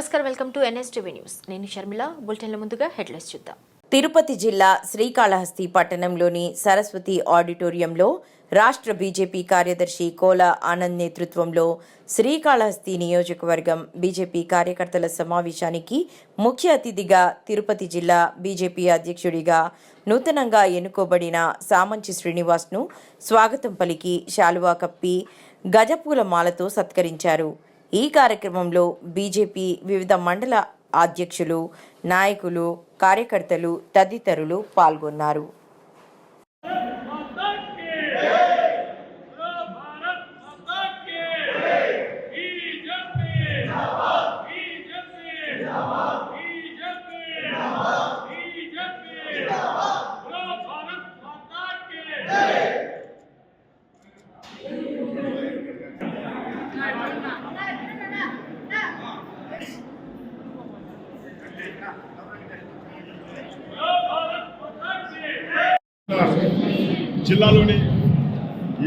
నమస్కారం welcome to NSTV news. నేను షర్మిల. బులెటిన్ల ముందుగా హెడ్లైన్స్ చూద్దాం. తిరుపతి జిల్లా శ్రీకాళహస్తి పట్టణంలోని సరస్వతి ఆడిటోరియంలో రాష్ట్ర బీజేపీ కార్యదర్శి కోల ఆనంద్ నేతృత్వంలో శ్రీకాళహస్తి నియోజకవర్గం బీజేపీ కార్యకర్తల సమావేశానికి ముఖ్య అతిథిగా తిరుపతి జిల్లా బీజేపీ అధ్యక్షుడిగా నూతనంగా ఎన్నుకోబడిన సామంచి శ్రీనివాస్ను స్వాగతం పలికి శాలువా కప్పి గజపూల మాలతో సత్కరించారు. ఈ కార్యక్రమంలో బీజేపీ వివిధ మండల అధ్యక్షులు నాయకులు కార్యకర్తలు తదితరులు పాల్గొన్నారు Thank you. జిల్లాలోని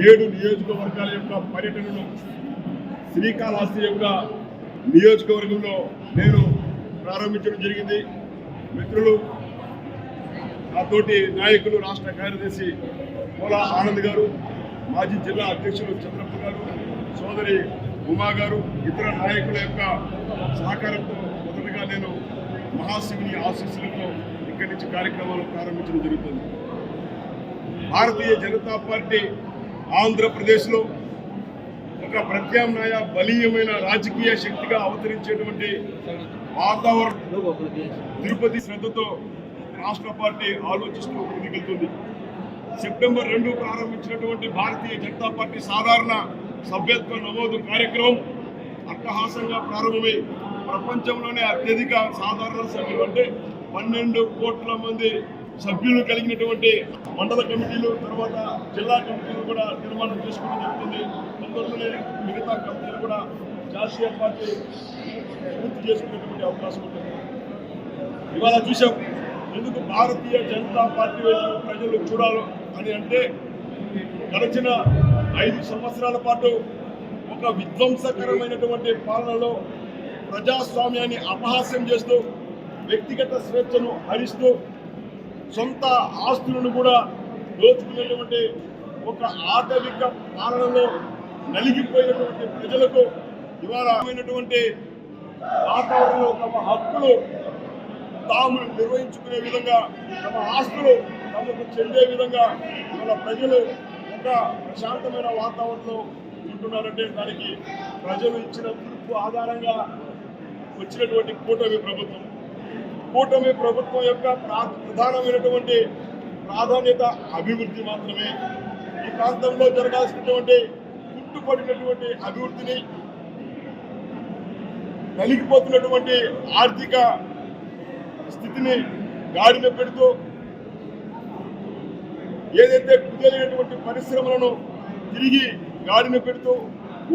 ఏడు నియోజకవర్గాల యొక్క పర్యటనను శ్రీకాళహస్తి యొక్క నియోజకవర్గంలో నేను ప్రారంభించడం జరిగింది. మిత్రులు నాతోటి నాయకులు రాష్ట్ర కార్యదర్శి పోలా ఆనంద్ గారు మాజీ జిల్లా అధ్యక్షులు చంద్రప్ప గారు సోదరి ఉమా గారు ఇతర నాయకుల యొక్క సహకారంతో మొదటగా నేను మహాశివుని ఆశీస్సులతో ఇక్కడి నుంచి కార్యక్రమాలు ప్రారంభించడం జరుగుతుంది. భారతీయ జనతా పార్టీ ఆంధ్రప్రదేశ్లో ఒక ప్రత్యామ్నాయ బలీయమైన రాజకీయ శక్తిగా అవతరించేటువంటి వాతావరణం తిరుపతి శ్రద్ధతో రాష్ట్ర పార్టీ ఆలోచిస్తూ ముందుకెళ్తుంది. సెప్టెంబర్ రెండు ప్రారంభించినటువంటి భారతీయ జనతా పార్టీ సాధారణ సభ్యత్వ నమోదు కార్యక్రమం అట్టహాసంగా ప్రారంభమై ప్రపంచంలోనే అత్యధిక సాధారణ సభ్యులు అంటే పన్నెండు కోట్ల మంది సభ్యులు కలిగినటువంటి మండల కమిటీలు తర్వాత జిల్లా కమిటీలు కూడా నిర్మాణం చేసుకోవడం జరుగుతుంది. తొందరలోనే మిగతా కమిటీలు కూడా జాతీయ పార్టీ పూర్తి చేసుకునేటువంటి అవకాశం ఉంటుంది. ఇవాళ చూసాం ఎందుకు భారతీయ జనతా పార్టీ వైపు ప్రజలు చూడాలి అని అంటే గడిచిన ఐదు సంవత్సరాల పాటు ఒక విధ్వంసకరమైనటువంటి పాలనలో ప్రజాస్వామ్యాన్ని అపహాస్యం చేస్తూ వ్యక్తిగత స్వేచ్ఛను హరిస్తూ సొంత ఆస్తులను కూడా దోచుకునేటువంటి ఒక ఆటవిక పాలనలో నలిగిపోయినటువంటి ప్రజలకు ఇవాళ వాతావరణంలో తమ హక్కులు తాము నిర్వహించుకునే విధంగా తమ ఆస్తులు తమకు చెందే విధంగా మన ప్రజలు ఒక ప్రశాంతమైన వాతావరణంలో ఉంటున్నారంటే దానికి ప్రజలు ఇచ్చిన తీర్పు ఆధారంగా వచ్చినటువంటి కూటమి ప్రభుత్వం. కూటమి ప్రభుత్వం యొక్క ప్రా- ప్రధానమైనటువంటి ప్రాధాన్యత అభివృద్ధి మాత్రమే. ఈ ప్రాంతంలో జరగాల్సినటువంటి పుట్టుపడినటువంటి అభివృద్ధిని నలిగిపోతున్నటువంటి ఆర్థిక స్థితిని గాడిన పెడుతూ ఏదైతే కుదేలినటువంటి పరిశ్రమలను తిరిగి గాడిన పెడుతూ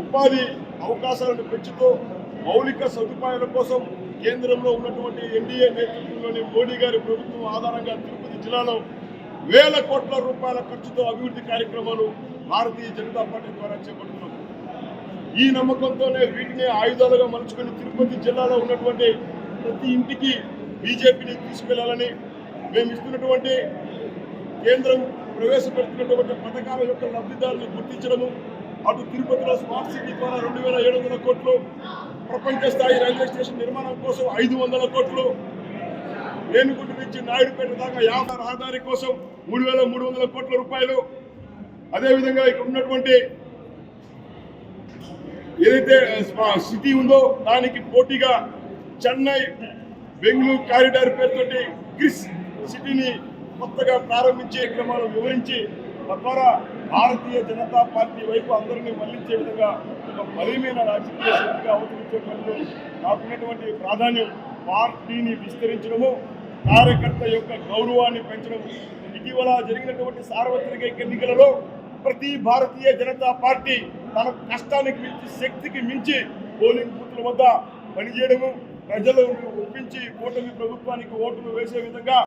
ఉపాధి అవకాశాలను పెంచుతూ మౌలిక సదుపాయాల కోసం కేంద్రంలో ఉన్నటువంటి ఎన్డీఏ నేతృత్వంలోని మోడీ గారి ప్రభుత్వం ఆధారంగా తిరుపతి జిల్లాలో వేల కోట్ల రూపాయల ఖర్చుతో అభివృద్ధి కార్యక్రమాలు భారతీయ జనతా పార్టీ ద్వారా చేపడుతున్నాం. ఈ నమ్మకంతోనే వీటిని ఆయుధాలుగా మలుచుకొని తిరుపతి జిల్లాలో ఉన్నటువంటి ప్రతి ఇంటికి బీజేపీని తీసుకెళ్ళాలని మేము ఇస్తున్నటువంటి కేంద్రం ప్రవేశపెడుతున్నటువంటి పథకాల యొక్క లబ్ధిదారులను గుర్తించడము అటు తిరుపతిలో స్మార్ట్ సిటీ ద్వారా రెండు వేల ఏడు వందల కోట్లు ప్రపంచ స్థాయి రైల్వే స్టేషన్ నిర్మాణం కోసం ఐదు వందల కోట్లు. రేణుగుంట నుంచి నాయుడుపేట దాకా యాభై రహదారి కోసం మూడు వేల మూడు వందల కోట్ల రూపాయలు. అదేవిధంగా ఇక్కడ ఉన్నటువంటి ఏదైతే సిటీ ఉందో దానికి పోటీగా చెన్నై బెంగళూరు కారిడార్ పేరుతోటి గ్రిస్ సిటీని కొత్తగా ప్రారంభించే క్రమాలు వివరించి తద్వారా భారతీయ జనతా పార్టీ వైపు అందరినీ మళ్ళించే విధంగా ఒక బలమైన రాజకీయ శక్తిగా అవతరించే పనిలో నాకున్నటువంటి ప్రాధాన్యం పార్టీని విస్తరించడము కార్యకర్త యొక్క గౌరవాన్ని పెంచడం ఇటీవల జరిగినటువంటి సార్వత్రిక ఎన్నికలలో ప్రతి భారతీయ జనతా పార్టీ తన కష్టానికి మించి శక్తికి మించి పోలింగ్ బూత్ల వద్ద పనిచేయడము. ప్రజలను ఒప్పించి కూటమి ప్రభుత్వానికి ఓటును వేసే విధంగా